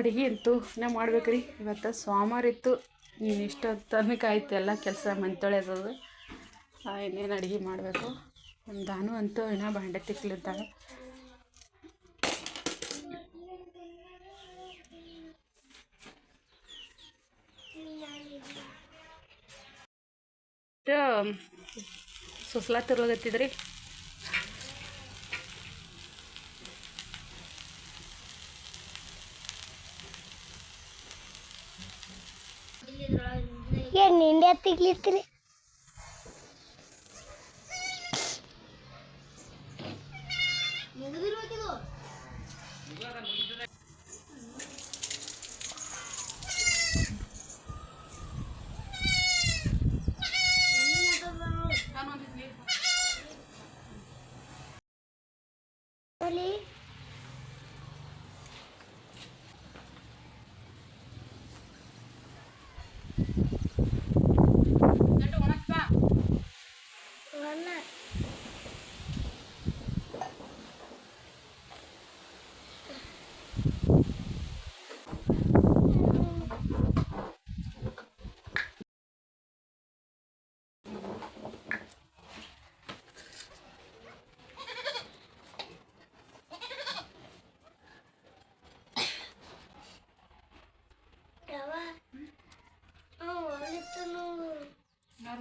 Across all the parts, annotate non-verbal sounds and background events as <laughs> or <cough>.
ಅಡುಗೆ ಅಂತೂ ನಾ ಮಾಡ್ಬೇಕ್ರಿ. ಇವತ್ತು ಸೋಮವಾರ ಇತ್ತು. ಇಷ್ಟು ತನಕ ಆಯ್ತು. ಎಲ್ಲ ಕೆಲಸ ಮನೆ ಅದು ಇನ್ನೇನು ಅಡುಗೆ ಮಾಡಬೇಕು? ನಮ್ಮ ದಾನು ಅಂತೂ ಇನ್ನೂ ಬಾಂಡೆ ತಿಕ್ಲಿದ್ದಾಳೆ. ಸುಸ್ಲಾ ತಿರ್ಲಗತ್ತಿದ್ರಿ ಏನು ನಿಂಡೆ ತೆಗ್ಲಿತ್ರಿ ಒಲಿ రెండు ఉనక్క Hello.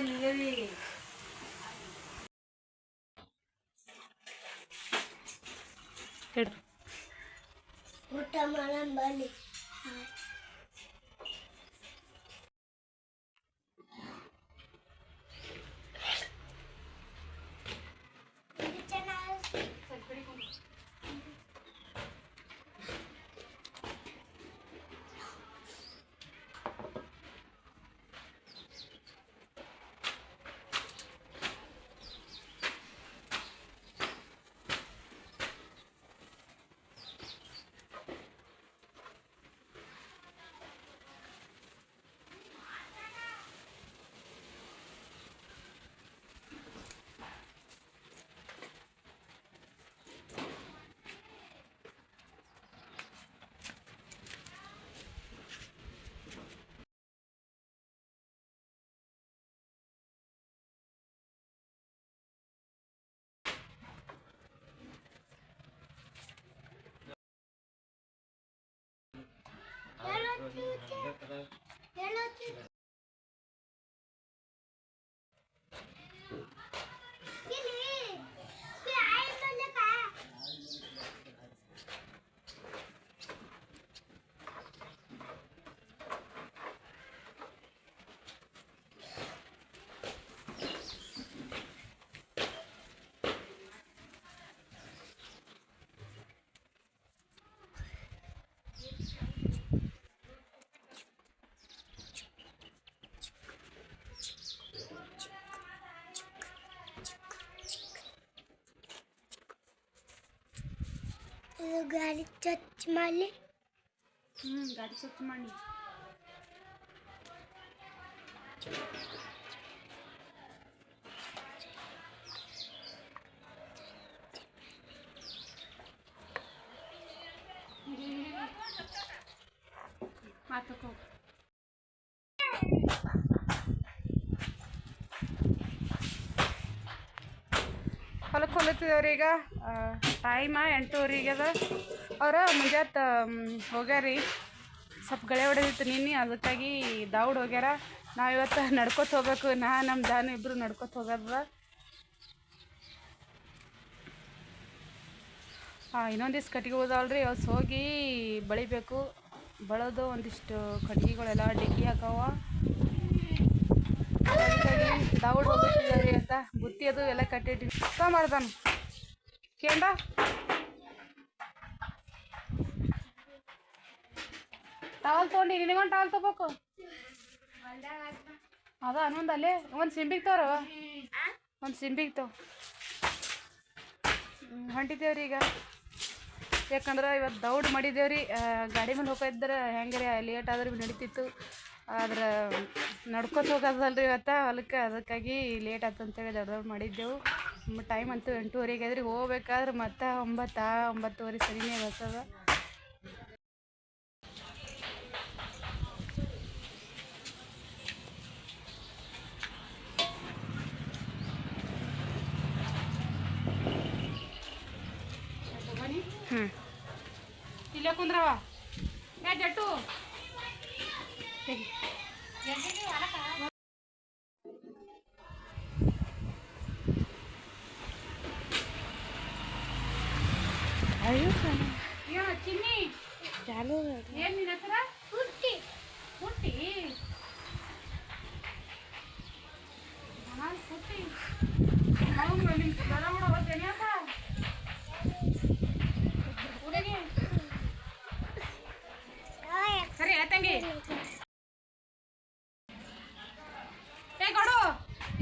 ಇಳಿ ಇರ್ದಂಗೆ ಹಿಂಗೇವಿ ಹೇಳ್ರಿ ಊಟ ಮಾಡಂ ಗಾಡಿ ಚಚ್ ಮಾಡಲಿ ಹ್ಞೂ ಗಾಡಿ ಸ್ವಚ್ಛ ಮಾಡಿ. ಮಾತಕ್ಕೆ ಹೊಲಕ್ಕೆ ಹೊಲತ್ತಿದವ್ರೀಗ ಟೈಮ ಎಂಟೂವರೆಗೆ ಅದ ಅವ್ರ ಮುಂಜಾತ ಹೋಗ್ಯಾರಿ. ಸ್ವಲ್ಪ ಗಳೆ ಹೊಡೆದಿತ್ತು ನಿನ್ನೆ, ಅದಕ್ಕಾಗಿ ದೌಡ್ ಹೋಗ್ಯಾರ. ನಾವು ಇವತ್ತು ನಡ್ಕೊತ ಹೋಗ್ಬೇಕು. ನಾ ನಮ್ಮ ದಾನ ಇಬ್ಬರು ನಡ್ಕೊತ ಹೋಗೋದ ಹಾಂ ಇನ್ನೊಂದಿಷ್ಟು ಕಟ್ಟಿಗೆ ಹೋದವಲ್ರಿ ಅವತ್ತು ಹೋಗಿ ಬಳಿಬೇಕು. ಬಳೋದು ಒಂದಿಷ್ಟು ಕಟ್ಟಿಗೆಗಳೆಲ್ಲ ಡಿಕ್ಕಿ ಹಾಕವ. ಅದಕ್ಕಾಗಿ ಅಂತ ಬುತ್ತಿ ಅದು ಎಲ್ಲ ಕಟ್ಟಿಟ್ಟು ತೊಗೊಂಬರ್ತಾನೆ ಕೇಂಡ ಟವಲ್ ತಗೊಂಡಿ ನಿನಗೊಂದು ಟವಲ್ ತಗೋಬೇಕು ಅದ ಅನ್ನೊಂದು ಅಲ್ಲೇ ಒಂದು ಸಿಂಬಿಗೆ ತೋರು ಒಂದು ಸಿಂಬಿಗೆ ತೋ ಹೊಂಟಿದ್ದೇವ್ರಿ ಈಗ. ಯಾಕಂದ್ರೆ ಇವತ್ತು ದೌಡ್ ಮಾಡಿದ್ದೇವ್ರಿ ಗಾಡಿ ಮೇಲೆ ಹೋಗಿದ್ರೆ ಹೆಂಗೆ ಲೇಟ್ ಆದ್ರೆ ಭೀ ನಡೀತಿತ್ತು. ಆದ್ರೆ ನಡ್ಕೊತ ಹೋಗೋದಲ್ರಿ ಇವತ್ತು, ಹೊಲಕ್ಕೆ, ಅದಕ್ಕಾಗಿ ಲೇಟ್ ಆಯ್ತು ಅಂತೇಳಿ ದೌಡ್ ಮಾಡಿದ್ದೆವು. ಟೈಮ್ ಅಂತೂ ಎಂಟೂವರೆಗೆ ಆದ್ರೆ ಹೋಗ್ಬೇಕಾದ್ರೆ ಮತ್ತೆ ಒಂಬತ್ತು ಒಂಬತ್ತುವರೆ ಸರಿನೇ ಬರ್ತದ. ಹ್ಞೂ ಇಲ್ಲೇ ಕುಂದ್ರವ. ಜಟ್ಟು ತೆಗಿ. ಅಯ್ಯೋ ಚಿನ್ನಿ ಚಾಲು ಏನ್ ನಿನ್ನ ಹೆಸರ ಹುಟ್ಟಿ ಪುಟ್ಟಿ ಹಾಂ ಪುಟ್ಟಿ ಹೌದು ನಿಮ್ ಬರ ಮಾಡವ ತೆನಿಯಪ್ಪ ಹುಡುಗಿ. ಸರಿ ತಂಗಿ ಏ ಕೊಡು.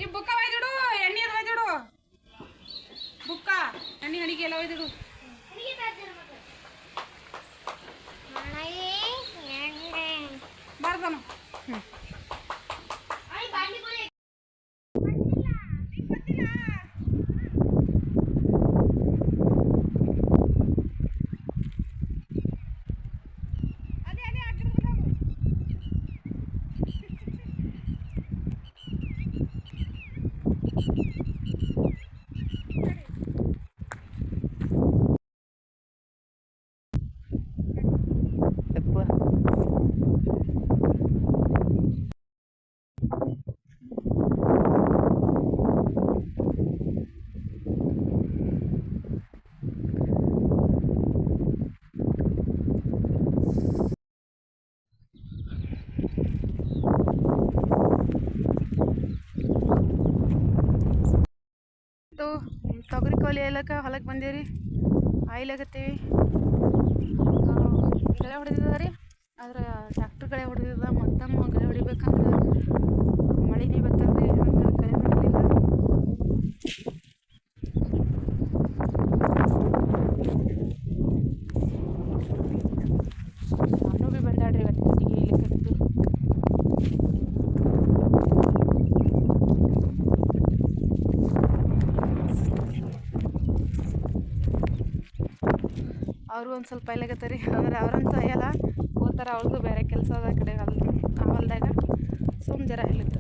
ಈ ಬುಕ್ಕ ಒಯ್ದಿಡು ಎಣ್ಣೆ ಒಯ್ದಿಡು. ಬುಕ್ಕ ಎಣ್ಣೆ ಅಡಿಗೆ ಎಲ್ಲ ಒಯ್ದಿಡು ಬರ್ದನು ಹ್ಞೂ ಇದು ತೊಗರಿ ಕೋಲಿ ಎಲ್ಲಕ್ಕೆ ಹೊಲಕ್ಕೆ ಬಂದೀವಿ ಆಯ್ಲಾಗತ್ತೀವಿ ಗಳೆ ಹೊಡೆದಿದ ರೀ ಆದ್ರೆ ಟ್ಯಾಕ್ಟ್ರ್ ಗಳೆ ಹೊಡೆದಿದ ಮತ್ತಮ್ಮ ಗಳೆ ಹೊಡಿಬೇಕಂದ್ರೆ ಮಳೆನೇ ಬರ್ತಲ್ರಿ ಹಂಗೆ ಗಳೆ ಹೊಡಿಲಿಲ್ಲ ನಾನು ಭೀ ಇವತ್ತು ಅವರು ಒಂದು ಸ್ವಲ್ಪ ಇಲ್ಲಾಗತ್ತಾರ ಅಂದ್ರೆ ಅವ್ರಂತೂ ಅಯ್ಯಲ್ಲ. ಹೋಗ್ತಾರ ಅವ್ರದ್ದು ಬೇರೆ ಕೆಲಸ ಅದ ಆ ಹೊಲ್ದಾಗ ಸುಮ್ಮ ಜರ ಇಲ್ಲಿತ್ತು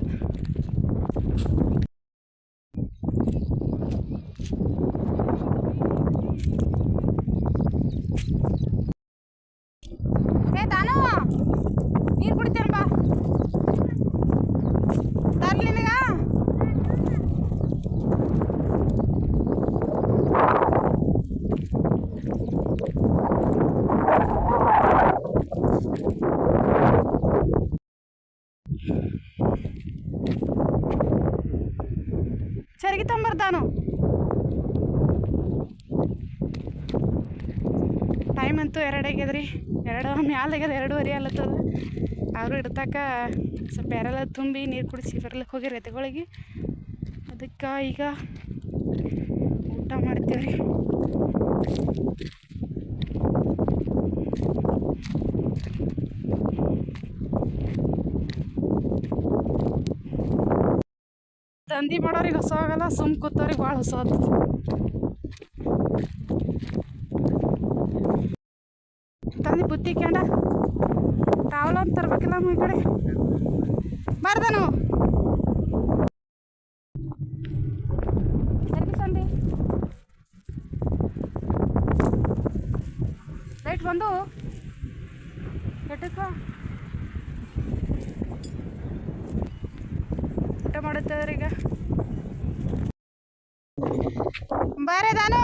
ತೊಂಬರ್ತಾನು ಟೈಮ್ ಅಂತೂ ಎರಡು ಎರಡು <laughs> ಮ್ಯಾಲ ಆಗ್ಯದ, ಎರಡೂವರೆ ಅಲ್ಲತ್ತದ ಅವರು ಇಡ್ತಾಕ ಸ್ವಲ್ಪ ಯಾರೆಲ್ಲ ತುಂಬಿ ನೀರು ಕುಡಿಸಿ ಬರ್ಲಿಕ್ಕೆ ಹೋಗಿ ರೈತಗಳಿಗೆ. ಅದಕ್ಕೆ ಈಗ ಊಟ ಮಾಡ್ತೀವ್ರಿ. ತಂದಿ ಮಾಡೋರಿಗೆ ಹೊಸ ಆಗಲ್ಲ ಸುಮ್ ಕೂತವ್ರಿಗೆ ಭಾಳ ಹೊಸ ತಂದಿ ಬುತ್ತಿ ಕ್ಯಾಂಡ? ಟಾವಲ್ ಅಂತ ತರ್ಬೇಕಿಲ್ಲ ನಮ್ಮ ಈ ಕಡೆ. ಬರ್ದ ನಾವು ಬಂದು? ಊಟ ಮಾಡುತ್ತವ್ರಿ ಈಗ ಬಾರೆ ದಾನು.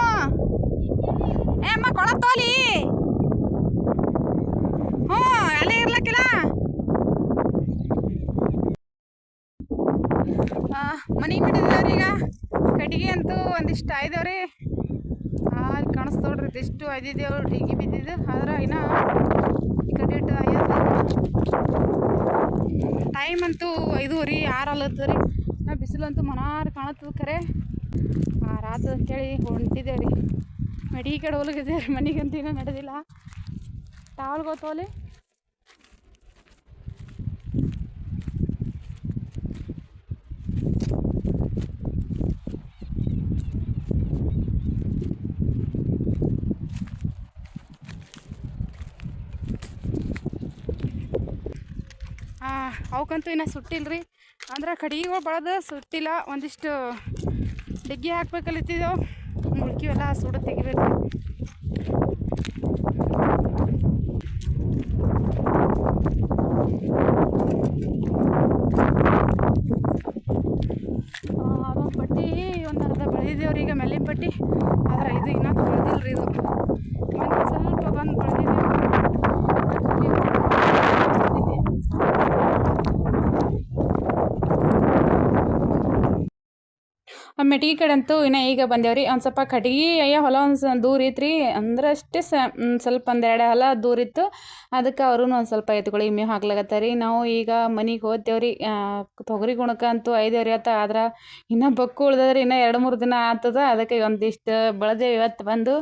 ಏ ಅಮ್ಮ, ಕೊಳ ತೋಲಿ. ಹ್ಞೂ ಅಲ್ಲೇ ಇರ್ಲಕ್ಕಿಲ್ಲ. ಮನೆಗೆ ಬಿಟ್ಟಿದ್ದೇವ್ರಿ ಈಗ ಕಟ್ಟಿಗೆ ಅಂತೂ ಒಂದಿಷ್ಟು ಆಯ್ದವ್ರಿ. ಅಲ್ಲಿ ಕಾಣಿಸ್ತೋಡ್ರಿ ಇದಿಷ್ಟು ಅದಿದ್ದೇವು ಡಿಗಿ ಬಿದ್ದಿದ್ದು. ಆದ್ರೆ ಇನ್ನ ಕಟ್ಟಿಟ್ಟು ಆಯ್ತು ಟೈಮ್ ಅಂತೂ ಐದೂರಿ ಆರು ಅಲ್ಲತ್ತದ ರೀ ನಾ ಬಿಸಿಲಂತೂ ಮನಾರ್ ಕಾಣತ್ತದ ಖರೆ ಆ, ರಾತ್ರಿ ಅಂತೇಳಿ ಹೊಂಟಿದ್ದೇವೆ ರೀ ಮಡಿ ಕಡೆ ಹೋಲಿಗಿದ್ದೇವೆ ರೀ ಮನೆಗಂತೂ ಇನ್ನೂ ನಡೆದಿಲ್ಲ. ಟಾವಲ್ ಗೊತ್ತೋಲಿ ಅವಕ್ಕಂತೂ ಇನ್ನೂ ಸುಟ್ಟಿಲ್ಲ ರೀ ಅಂದ್ರೆ ಕಡಿಗೆಗಳು ಬಳದು ಸುಟ್ಟಿಲ್ಲ ಒಂದಿಷ್ಟು ಡಿಗ್ಗಿ ಹಾಕ್ಬೇಕಲ್ಲಿತ್ತಿದ್ದೆವು ಮುಳ್ಕಿವೆಲ್ಲ ಸುಡು ತೆಗಿಬೇಕು. ಮೆಟ್ಗಿ ಕಡೆ ಅಂತೂ ಇನ್ನು ಈಗ ಬಂದೇವ್ರಿ. ಒಂದು ಸ್ವಲ್ಪ ಕಟ್ಗೆ ಅಯ್ಯ ಹೊಲ ಒಂದು ದೂರ ರೀ ಅಂದ್ರೆ ಅಷ್ಟೇ ಸ ಸ್ವಲ್ಪ ಒಂದೆರಡು ಹೊಲ ದೂರ ಇತ್ತು. ಅದಕ್ಕೆ ಅವ್ರೂ ಒಂದು ಸ್ವಲ್ಪ ಎತ್ಕೊಳ್ಳಿ ಮೇವು ರೀ ನಾವು ಈಗ ಮನೆಗೆ ಹೋದ್ತೇವ್ರಿ ತೊಗರಿ ಗುಣಕ ಅಂತೂ ಐದೇವ್ರಿ ಆತ. ಆದ್ರೆ ಇನ್ನೂ ಬಕ್ಕು ಉಳ್ದದ್ರಿ. ಇನ್ನೂ ಎರಡು ಮೂರು ದಿನ ಆಗ್ತದ ಅದಕ್ಕೆ ಒಂದಿಷ್ಟು ಬೆಳೆದೇವು ಇವತ್ತು ಬಂದು.